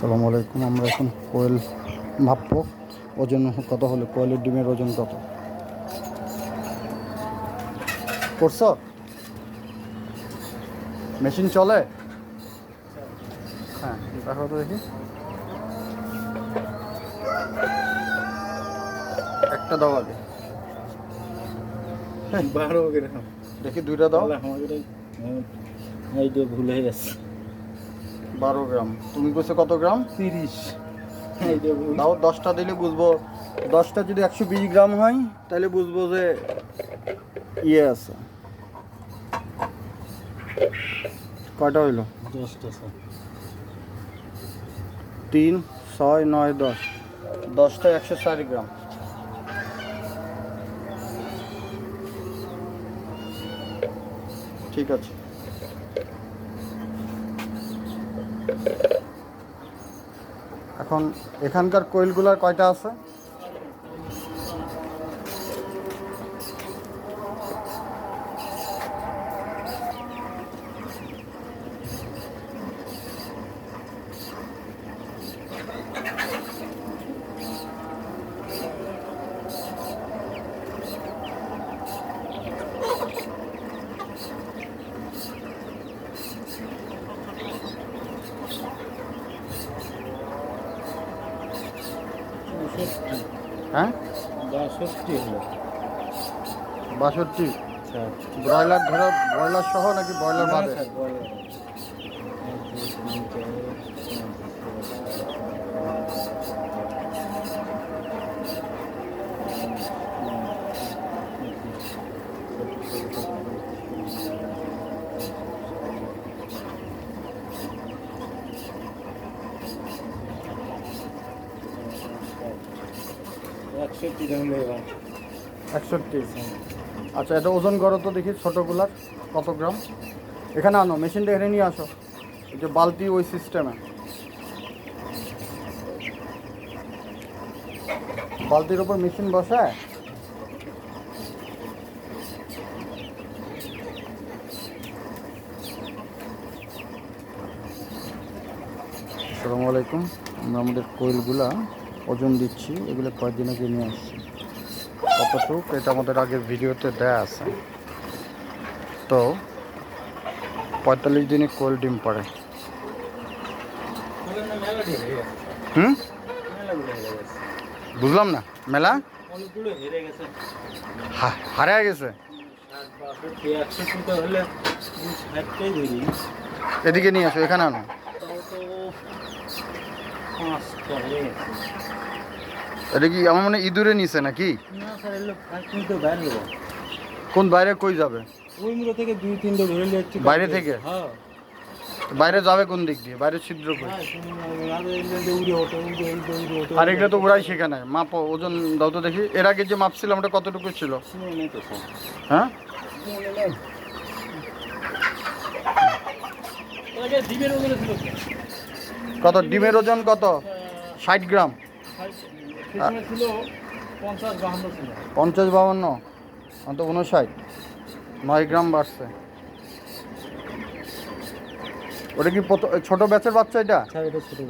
আসসালামু আলাইকুম আমরা এখন কোয়েল মাপবো ওজন কত হলো? কোয়েলের ডিমের ওজন কত? করছ? মেশিন চলে? হ্যাঁ দেখো তো দেখি। একটা দাও আগে। বারো দেখি দুইটা দাও। ভুল হয়ে গেছে। বারো গ্রাম। তুমি কইছো কত গ্রাম? তিরিশ। তাও দশটা দিলে বুঝব। দশটা যদি একশো বিশ গ্রাম হয় তাহলে বুঝব যে ইয়ে আছে। কয়টা হইল? দশটা তিন ছয় নয় দশ। দশটা একশো ষাট গ্রাম। ঠিক আছে। এখন এখানকার কোয়েলগুলার কয়টা আছে? হ্যাঁ? বাষট্টি হলো। বাষট্টি? ব্রয়লার ধরো ব্রয়লার সহ নাকি ব্রয়লার বাদে? স্যার, বলেন। এক, দুই, তিন, চার, পাঁচ, আচ্ছা এটা ওজন করো তো দেখি, ছোটোগুলার, কত গ্রাম? এখানে আনো, মেশিনটা এখানে নিয়ে আসো। এই যে বালতি ওই সিস্টেমে। বালতির ওপর মেশিন বসায় আসসালামু আলাইকুম। আমরা আমাদের কোয়েলগুলা ওজন দিচ্ছি, এগুলো কয়েকদিন আগে নিয়ে আসছি। কতটুক এটা আমাদের আগের ভিডিওতে দেয়া আছে। তো পঁয়তাল্লিশ দিনে কোল ডিম গেছে হুম? বুঝলাম না। মেলা? হেরে গেছে। এদিকে নিয়ে আসো, এখানে আনো তাও তো পাঁচটা হয়ে গেছে এটা কি আমার মনে ইঁদুরে নিছে নাকি? কোন বাইরে কই যাবে? থেকে দুই তিনটে ধরে যাচ্ছি। বাইরে থেকে? হ্যাঁ। বাইরে যাবে কোন দিক দিয়ে? বাইরে ছিদ্র কই? হ্যাঁ আর এগুলো তো ওরাই শেখানে মাপ ওজন দাও তো দেখি। এর আগে যে মাপছিলাম ওটা কতটুকু ছিল? হ্যাঁ? কত? ডিমের ওজন কত? ষাট গ্রাম। সেখানে ছিল পঞ্চাশ বাহান্ন ছিল। পঞ্চাশ অন্ত উনষাট নয় গ্রাম বাড়ছে। ওটা কি ছোট ব্যাচের বাচ্চা এটা? স্যার এটা ছোটো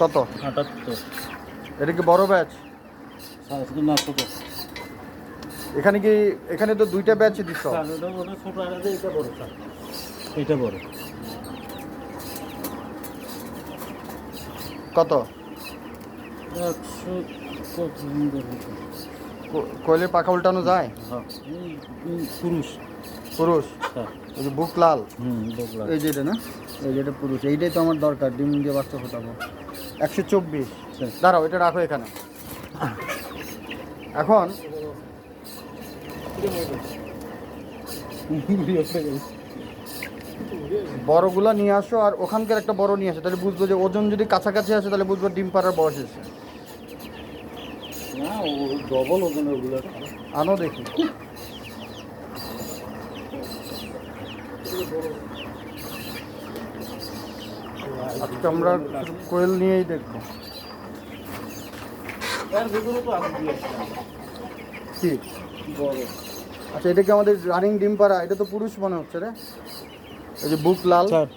কত? আটাত্তর। এটা কি বড় ব্যাচ? না ছোটো। এখানে কি এখানে তো দুইটা ব্যাচ ছোটো আর আছে, এটা বড় এটা বড়। কত? একশো কত সুন্দর হতো। কো- কোয়েলের পাখা উল্টানো যায়? হ্যাঁ। পুরুষ। পুরুষ? ওই যে বুক লাল? এই যে এটা না? এই যে এটা পুরুষ। এইটাই তো আমার দরকার ডিম দিয়ে বাচ্চা ফোটাবো। একশো চব্বিশ। স্যার দাঁড়াও এটা রাখো এখানে। এখন? বড়গুলা নিয়ে আসো আর ওখানকার একটা বড় নিয়ে আসো তাহলে বুঝব যে ওজন যদি কাছাকাছি আসে তাহলে বুঝব ডিম পাড়ার বয়স এসে ডবল ওজনের ওগুলো। আনো দেখি। আজকে আমরা কোয়েল নিয়েই দেখব। কি? আচ্ছা এটা কি আমাদের রানিং ডিম পাড়া? এটা তো পুরুষ মনে হচ্ছে রে। এই যে বুক লাল। স্যার।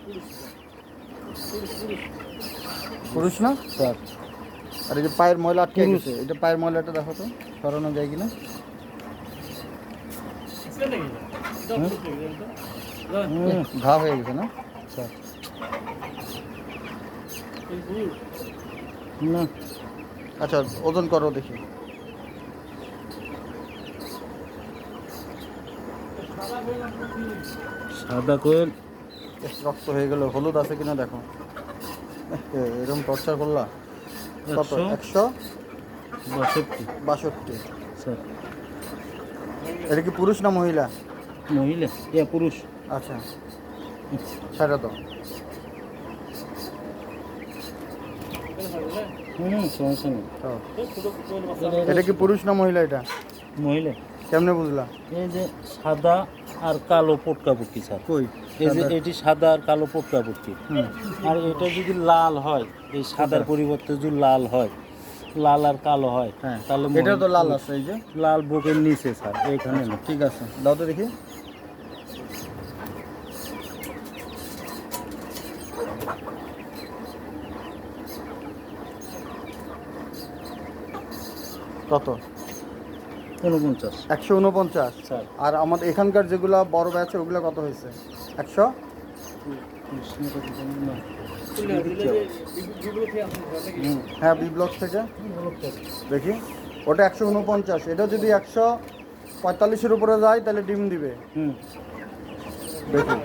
পুরুষ না? স্যার। আর এই যে পায়ের ময়লা আটকে। গেছে এটা পায়ের ময়লাটা দেখো তো সরানো যায় কিনা? হুম, ঘা হয়ে গেছে না? স্যার। না। আচ্ছা ওজন করো দেখি। সাদা কোয়েল। রক্ত হয়ে গেল হলুদ আছে কিনা দেখো। এরকম টর্চার করলা? কত? একশো? বাষট্টি। বাষট্টি। এটা কি পুরুষ না মহিলা? মহিলা। ইয়া পুরুষ। আচ্ছা। ছাড়া তো। হুম এটা কি পুরুষ না মহিলা এটা? মহিলা। কেমনে বুঝলা? এই যে সাদা আর কালো পটকা পটকি স্যার। কই? এই যে এটি সাদা আর কালো পটকা পটকি। আর এটা যদি লাল হয় এই সাদার পরিবর্তে যদি লাল হয় লাল আর কালো হয় হ্যাঁ। তাহলে এটা তো লাল আছে এই যে? লাল বুকের নিচে স্যার এইখানে না। ঠিক আছে। দাও তো দেখি। কত? উনপঞ্চাশ। একশো উনপঞ্চাশ। আর আমাদের এখানকার যেগুলো বড় ব্যাচ ওগুলো কত হয়েছে? একশো? হ্যাঁ বি ব্লক থেকে। দেখি। ওটা একশো উনপঞ্চাশ। এটা যদি একশো পঁয়তাল্লিশের উপরে যায় তাহলে ডিম দিবে। হুম। দেখি।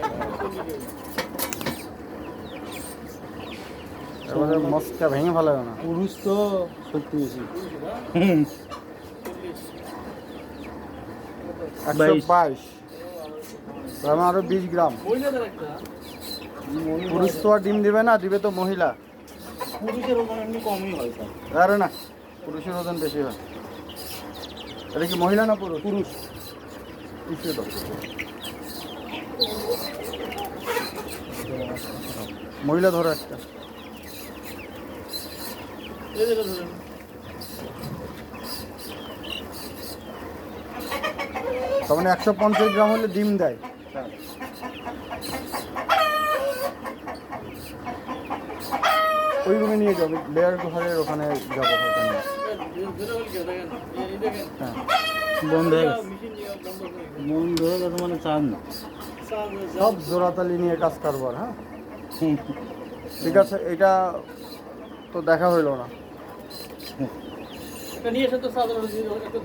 এবারে মস্কা ভেঙে ফেলে না। পুরুষ তো সত্যি বেশি হুম একশো বাইশ। মানে আরও বিশ গ্রাম। পুরুষ তো আর ডিম দিবে না দিবে তো মহিলা। পুরুষের ওজন এমনি কমই হয় আরে না পুরুষের ওজন বেশি হয়। এটা কি মহিলা না পুরুষ? পুরুষ। মহিলা ধরো একটা। তার মানে একশো পঞ্চাশ গ্রাম হলে ডিম দেয়। ওই রুমে নিয়ে যাবে লেয়ার ঘরের ওখানে যাব। ওখানে হ্যাঁ। বন্ধ হয়ে গেছে। বন্ধ হয়ে গেছে মানে চান না। সব জোড়াতালি নিয়ে কাজ কারবার হ্যাঁ? হুম। ঠিক আছে এটা তো দেখা হইল না। তো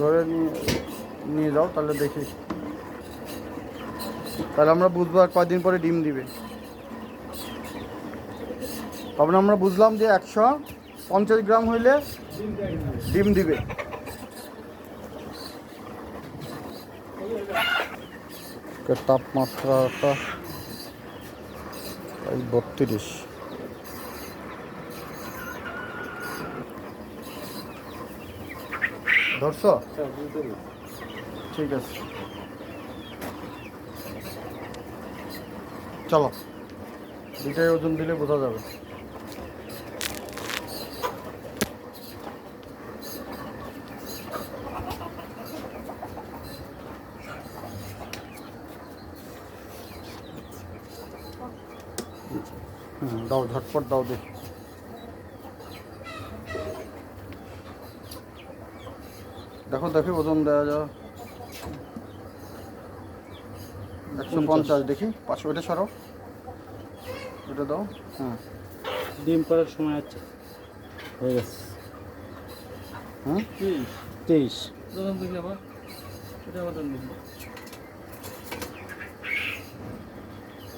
ধরে নিয়ে নিয়ে যাও, তাহলে দেখি। তাহলে আমরা বুঝব আর কয়দিন পরে ডিম দিবে? তখন আমরা বুঝলাম যে একশো পঞ্চাশ গ্রাম হইলে ডিম দিবে। তাপমাত্রাটা বত্রিশ। ধরছো? ঠিক আছে। চলো। দুইটাই ওজন দিলে বোঝা যাবে। দাও ঝটপট দাও দেখি। দেখো দেখি ওজন দেওয়া যাও একশো পঞ্চাশ দেখি। পাঁচশো এটা সরো। এটা দাও। হ্যাঁ। ডিম করার সময় আছে। হয়ে গেছে। হুম তেইশ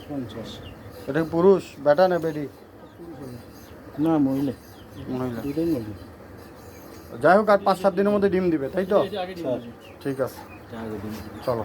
পঞ্চাশ। এটা পুরুষ? বেটা? না বেডি না মহিলা। মহিলা। দুটোই মহিলা। যাই হোক আর পাঁচ সাত দিনের মধ্যে ডিম দিবে তাই তো? ঠিক আছে। চলো।